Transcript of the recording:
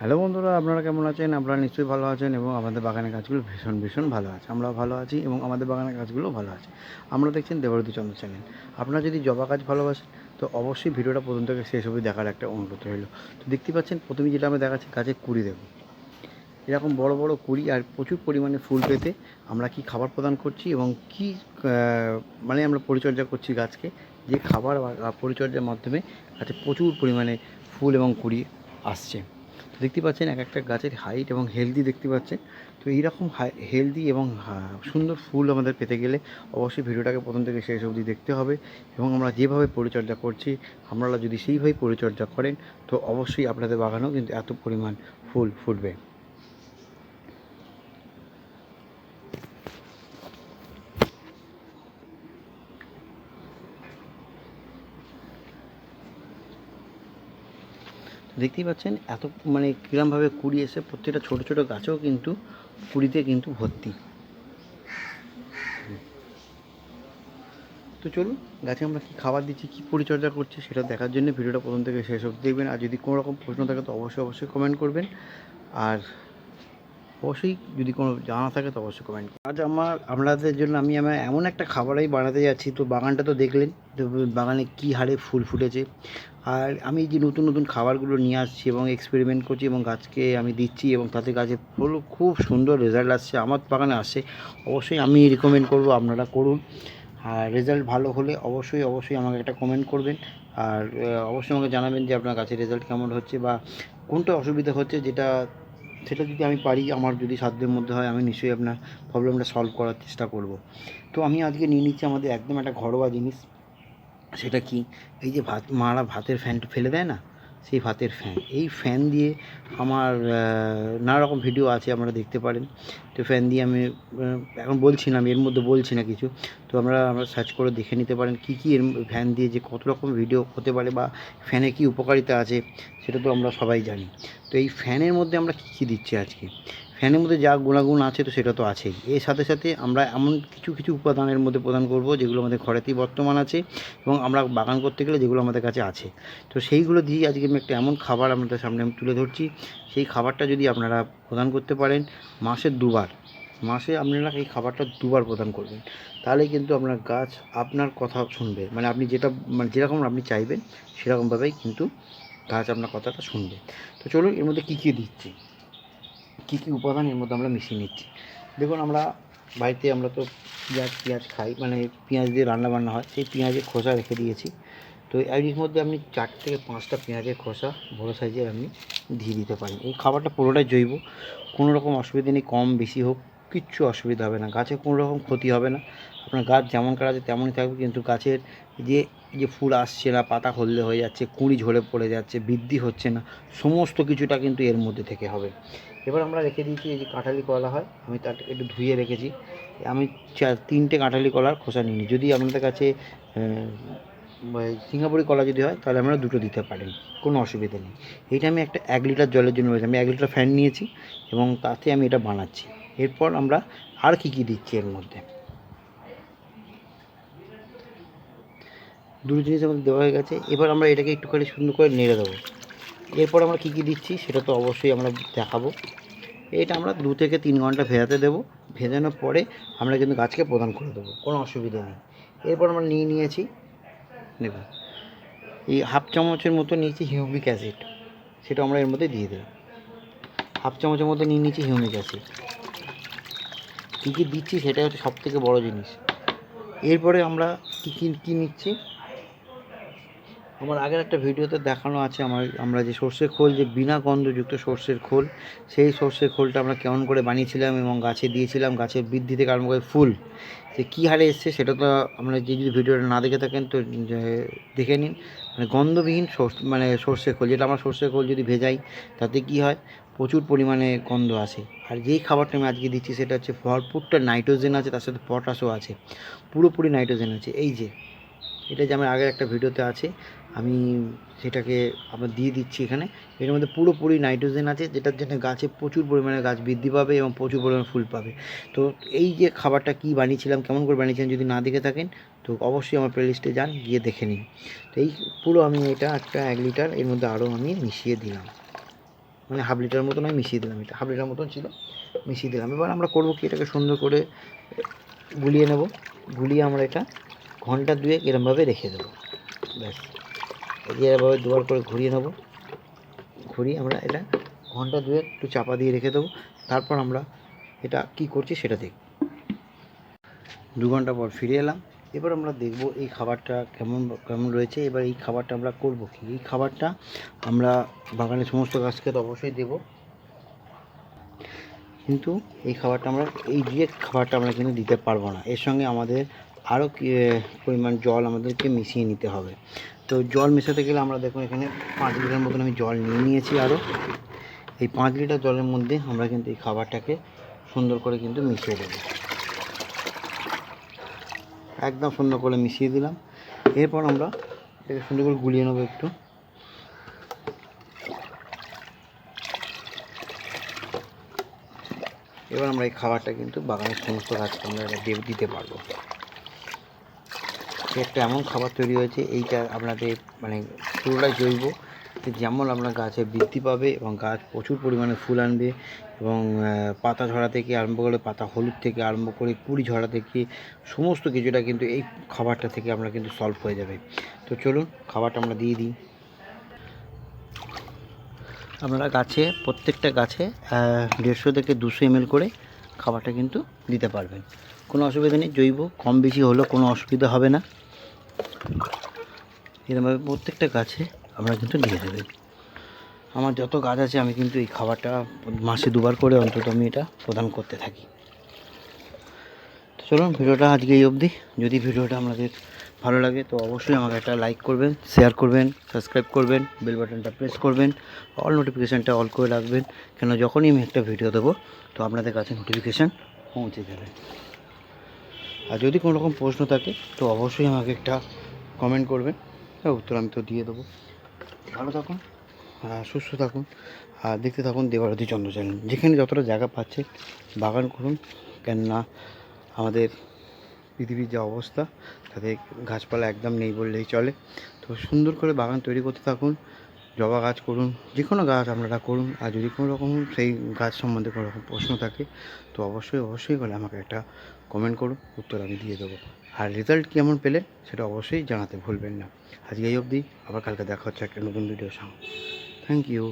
Hello বন্ধুরা, আপনারা কেমন আছেন? আপনারা নিশ্চয়ই ভালো আছেন এবং আমাদের বাগানের গাছগুলো ভীষণ ভীষণ ভালো আছে। আমরাও ভালো আছি এবং আমাদের বাগানের গাছগুলো ভালো আছে। আমরা দেখছেন দেবরতী চন্দ্র চ্যানেল। আপনারা যদি জবা গাছ ভালোবাসেন, তো অবশ্যই ভিডিওটা প্রথম থেকে শেষ অবধি দেখার একটা অনুরোধ রইল। তো দেখতে পাচ্ছেন, প্রথমে যেটা আমরা দেখাচ্ছি গাছের কুড়ি দেখুন। এরকম বড় বড় কুড়ি আর প্রচুর পরিমাণে ফুল পেতে আমরা কি খাবার প্রদান করছি এবং কি মানে আমরা পরিচর্যা করছি গাছকে, যে খাবার পরিচর্যার মাধ্যমে গাছে প্রচুর পরিমাণে ফুল এবং কুড়ি আসছে। দেখতে পাচ্ছেন এক একটা গাছের হাইট এবং হেলদি দেখতে পাচ্ছেন। তো এইরকম হেলদি এবং সুন্দর ফুল আমাদের পেতে গেলে অবশ্যই ভিডিওটাকে প্রথম থেকে শেষ অবধি দেখতে হবে এবং আমরা যেভাবে পরিচর্যা করছি আপনারা যদি সেইভাবে পরিচর্যা করেন, তো অবশ্যই আপনাদের বাগানেও কিন্তু এত পরিমাণ ফুল ফুটবে। দেখতেই পাচ্ছেন, এত মানে কিরমভাবে কুড়ি এসে প্রত্যেকটা ছোট ছোট গাছেও কিন্তু কুড়িতে কিন্তু ভর্তি। তো চলুন, গাছে আমরা কী খাবার দিচ্ছি, কী পরিচর্যা করছি সেটা দেখার জন্য ভিডিওটা প্রথম থেকে শেষ অবধি দেখবেন। আর যদি কোনো রকম প্রশ্ন থাকে তো অবশ্যই অবশ্যই কমেন্ট করবেন। আর অবশ্যই যদি কোনো জানা থাকে তো অবশ্যই কমেন্ট আজ আমার, আপনাদের জন্য আমি আমার এমন একটা খাবারই বানাতে যাচ্ছি, তো বাগানটা তো দেখলেন, তো বাগানে কী হারে ফুল ফুটেছে আর আমি যে নতুন নতুন খাবারগুলো নিয়ে আসছি এবং এক্সপেরিমেন্ট করছি এবং গাছকে আমি দিচ্ছি এবং তাতে গাছে ফুল, খুব সুন্দর রেজাল্ট আসছে, আমার বাগানে আসছে। অবশ্যই আমি রিকমেন্ড করব, আপনারা করুন। আর রেজাল্ট ভালো হলে অবশ্যই অবশ্যই আমাকে একটা কমেন্ট করবেন। আর অবশ্যই আমাকে জানাবেন যে আপনার গাছের রেজাল্ট কেমন হচ্ছে বা কোনটা অসুবিধা হচ্ছে যেটা, সেটা যদি আমি পারি, আমার যদি সাধ্যের মধ্যে হয়, আমি নিশ্চয়ই আপনার প্রবলেমটা সলভ করার চেষ্টা করব। তো আমি আজকে নিয়ে নিচ্ছি আমাদের একদম একটা ঘরোয়া জিনিস। সেটা কি? এই যে ভাত, মারা ভাতের ফ্যানটা ফেলে দেয় না? সেই ভাতের ফ্যান এই ফ্যান দিয়ে আমার নানা রকম ভিডিও আছে, আপনারা দেখতে পারেন। তো ফ্যান দিয়ে আমি এখন বলছি না, আমি এর মধ্যে বলছি না কিছু। তো আমরা আমরা সার্চ করে দেখে নিতে পারেন কী কী এর ফ্যান দিয়ে যে কত রকম ভিডিও হতে পারে বা ফ্যানে কী উপকারিতা আছে, সেটা তো আমরা সবাই জানি। তো এই ফ্যানের মধ্যে আমরা কী কী দিচ্ছি আজকে? ফ্যানের মধ্যে যা গুণাগুণ আছে তো সেটা তো আছেই। এর সাথে সাথে আমরা এমন কিছু কিছু উপাদানের মধ্যে প্রদান করব, যেগুলো আমাদের ঘরেতেই বর্তমান আছে এবং আমরা বাগান করতে গেলে যেগুলো আমাদের কাছে আছে। তো সেইগুলো দিয়ে আজকে আমি একটা এমন খাবার আপনাদের সামনে আমি তুলে ধরছি। সেই খাবারটা যদি আপনারা প্রদান করতে পারেন, মাসে দুবার, মাসে আপনারা এই খাবারটা দুবার প্রদান করবেন। তাহলে কিন্তু আপনার গাছ আপনার কথা শুনবে। মানে আপনি যেটা মানে যেরকম আপনি চাইবেন, সেরকমভাবেই কিন্তু গাছ আপনার কথাটা শুনবে। তো চলুন এর মধ্যে কী কী দিচ্ছি। কী কী উপাদান এর মধ্যে আমরা মিশিয়ে নিচ্ছি। দেখুন, আমরা বাড়িতে আমরা তো পেঁয়াজ পেঁয়াজ খাই মানে পেঁয়াজ দিয়ে রান্না বান্না হয়, সেই পেঁয়াজের খোসা রেখে দিয়েছি। তো এর মধ্যে আপনি চার থেকে পাঁচটা পেঁয়াজের খোসা বড়ো সাইজের আপনি দিয়ে দিতে পারেন। এই খাবারটা পুরোটাই জৈব, কোনো রকম অসুবিধা নেই, কম বেশি হোক, কিচ্ছু অসুবিধা হবে না। গাছে কোনো রকম ক্ষতি হবে না। আপনার গাছ যেমনকার আছে তেমনই থাকবে, কিন্তু গাছের যে যে ফুল আসছে না, পাতা হলদে হয়ে যাচ্ছে, কুঁড়ি ঝরে পড়ে যাচ্ছে, বৃদ্ধি হচ্ছে না, সমস্ত কিছুটা কিন্তু এর মধ্যে থেকে হবে। এবার আমরা রেখে দিয়েছি এই যে কাঁঠালি কলা হয়, আমি তার একটু ধুয়ে রেখেছি। আমি চার তিনটে কাঁঠালি কলার খোসা নিই যদি আপনাদের কাছে সিঙ্গাপুরি কলা যদি হয়, তাহলে আপনারা দুটো দিতে পারেন কোনো অসুবিধা নেই। এইটা আমি একটা এক লিটার জলের জন্য বলেছি আমি এক লিটার ফ্যান নিয়েছি এবং তাতে আমি এটা বানাচ্ছি। এরপর আমরা আর কি কি দিচ্ছি এর মধ্যে? দুটো জিনিস আমাদের দেওয়া হয়ে গেছে। এবার আমরা এটাকে একটুখানি সুন্দর করে নেড়ে দেবো। এরপর আমরা কী কী দিচ্ছি সেটা তো অবশ্যই আমরা দেখাবো। এটা আমরা দু থেকে তিন ঘণ্টা ভেজাতে দেবো। ভেজানোর পরে আমরা কিন্তু গাছকে প্রদান করে দেবো, কোনো অসুবিধা নেই। এরপর আমরা নিয়ে নিয়েছি, দেখুন, এই হাফ চামচের মতো নিয়েছি হিউমিক অ্যাসিড, সেটা আমরা এর মধ্যে দিয়ে দেবো। হাফ চামচের মতো নিয়ে নিয়েছি হিউমিক অ্যাসিড। কী কী দিচ্ছি সেটাই হচ্ছে সব থেকে বড়ো জিনিস। এরপরে আমরা কী কী কী নিচ্ছি? আমার আগের একটা ভিডিওতে দেখানো আছে আমার, আমরা যে সর্ষের খোল, যে বিনা গন্ধযুক্ত সর্ষের খোল, সেই সর্ষের খোলটা আমরা কেমন করে বানিয়েছিলাম এবং গাছে দিয়েছিলাম, গাছের বৃদ্ধি থেকে আরম্ভ করে ফুল, যে কী হারে এসছে সেটা তো আমরা যে যদি ভিডিওটা না দেখে থাকেন তো দেখে নিন। মানে গন্ধবিহীন মানে সর্ষের খোল, যেটা আমরা সর্ষের খোল যদি ভেজাই, তাতে কি হয়? প্রচুর পরিমাণে গন্ধ আসে। আর যেই খাবারটা আমি আজকে দিচ্ছি সেটা হচ্ছে ভরপুরটা নাইট্রোজেন আছে, তার সাথে পটাশও আছে। পুরোপুরি নাইট্রোজেন আছে। এই যে এটা যে আমার আগের একটা ভিডিওতে আছে, আমি সেটাকে আবার দিয়ে দিচ্ছি এখানে। এর মধ্যে পুরোপুরি নাইট্রোজেন আছে, যেটার জন্য গাছে প্রচুর পরিমাণে গাছ বৃদ্ধি পাবে এবং প্রচুর পরিমাণে ফুল পাবে। তো এই যে খাবারটা কী বানিয়েছিলাম, কেমন করে বানিয়েছিলাম যদি না দেখে থাকেন, তো অবশ্যই আমার প্লেলিস্টে যান, গিয়ে দেখে নিন। তো এই পুরো আমি এটা একটা এক লিটার এর মধ্যে আরও আমি মিশিয়ে দিলাম। মানে হাফ লিটার মতন আমি মিশিয়ে দিলাম এটা হাফ লিটার মতন ছিল, মিশিয়ে দিলাম। এবার আমরা করব কি, এটাকে সুন্দর করে গুলিয়ে নেব। গুলিয়ে আমরা এটা ঘণ্টা দুয়েক এরমভাবে রেখে দেবো। ব্যাস। এরমভাবে দুবার করে ঘুরিয়ে নেব। ঘুরিয়ে আমরা এটা ঘণ্টা দুয়েক একটু চাপা দিয়ে রেখে দেবো। তারপর আমরা এটা কি করছি সেটা দেখব দু ঘণ্টা পর ফিরে এলাম। এবার আমরা দেখব এই খাবারটা কেমন কেমন রয়েছে। এবার এই খাবারটা আমরা করব কি? এই খাবারটা আমরা বাগানের সমস্ত গাছকে তো অবশ্যই দেব। কিন্তু এই খাবারটা আমরা, এই দিয়ে খাবারটা আমরা কিন্তু দিতে পারব না। এর সঙ্গে আমাদের আরও পরিমাণ জল আমাদেরকে মিশিয়ে নিতে হবে। তো জল মেশাতে গেলে আমরা দেখুন এখানে পাঁচ লিটার মতন আমি জল নিয়ে নিয়েছি আরও এই পাঁচ লিটার জলের মধ্যে আমরা কিন্তু এই খাবারটাকে সুন্দর করে কিন্তু মিশিয়ে দেবো। একদম সুন্দর করে মিশিয়ে দিলাম। এরপর আমরা এটাকে সুন্দর করে গুলিয়ে নেব একটু। এবার আমরা এই খাবারটা কিন্তু বাগানের সমস্ত গাছকে আমরা দিতে পারব। একটা এমন খাবার তৈরি হয়েছে, এইটা আপনাদের মানে পুরোটাই জৈব। যেমন আপনার গাছে বৃদ্ধি পাবে এবং গাছ প্রচুর পরিমাণে ফুল আনবে এবং পাতা ঝরা থেকে আরম্ভ করে পাতা হলুদ থেকে আরম্ভ করে কুড়ি ঝরা থেকে সমস্ত কিছুটা কিন্তু এই খাবারটা থেকে আমরা কিন্তু সলভ হয়ে যাবে। তো চলুন খাবারটা আমরা দিয়ে দিই। আপনারা গাছে, প্রত্যেকটা গাছে দেড়শো থেকে দুশো এমএল করে খাবারটা কিন্তু দিতে পারবেন। কোনো অসুবিধা নেই, জৈব, কম বেশি হলেও কোনো অসুবিধা হবে না। এরকমভাবে প্রত্যেকটা গাছে আমরা কিন্তু দিয়ে দেবেন আমার যত গাছ আছে, আমি কিন্তু এই খাবারটা মাসে দুবার করে অন্তত আমি এটা প্রদান করতে থাকি। তো চলুন, ভিডিওটা আজকে এই অবধি। যদি ভিডিওটা আপনাদের ভালো লাগে, তো অবশ্যই আমাকে একটা লাইক করবেন শেয়ার করবেন সাবস্ক্রাইব করবেন বেল বাটনটা প্রেস করবেন অল নোটিফিকেশানটা অল করে রাখবেন। কেন, যখনই আমি একটা ভিডিও দেবো, তো আপনাদের কাছে নোটিফিকেশান পৌঁছে যাবে। আর যদি কোনো রকম প্রশ্ন থাকে, তো অবশ্যই আমাকে একটা কমেন্ট করবেন। হ্যাঁ উত্তর আমি তো দিয়ে দেবো। ভালো থাকুন সুস্থ থাকুন, আর দেখতে থাকুন দেবারতী চন্দ্র চ্যানেল যেখানে যতটা জায়গা পাচ্ছে বাগান করুন। কেননা আমাদের পৃথিবীর যা অবস্থা, তাতে গাছপালা একদম নেই বললেই চলে। তো সুন্দর করে বাগান তৈরি করতে থাকুন। জবা গাছ করুন যে কোনো গাছ আপনারা করুন, আর যদি কোনো রকম সেই গাছ সম্বন্ধে কোনো রকম প্রশ্ন থাকে, তো অবশ্যই অবশ্যই বলে আমাকে একটা কমেন্ট করুন, উত্তর আমি দিয়ে দেবো। আর রেজাল্ট কেমন পেলে, সেটা অবশ্যই জানাতে ভুলবেন না। আজকে এই অবধি, আবার কালকে দেখা হচ্ছে একটা নতুন ভিডিওর সঙ্গে। Thank you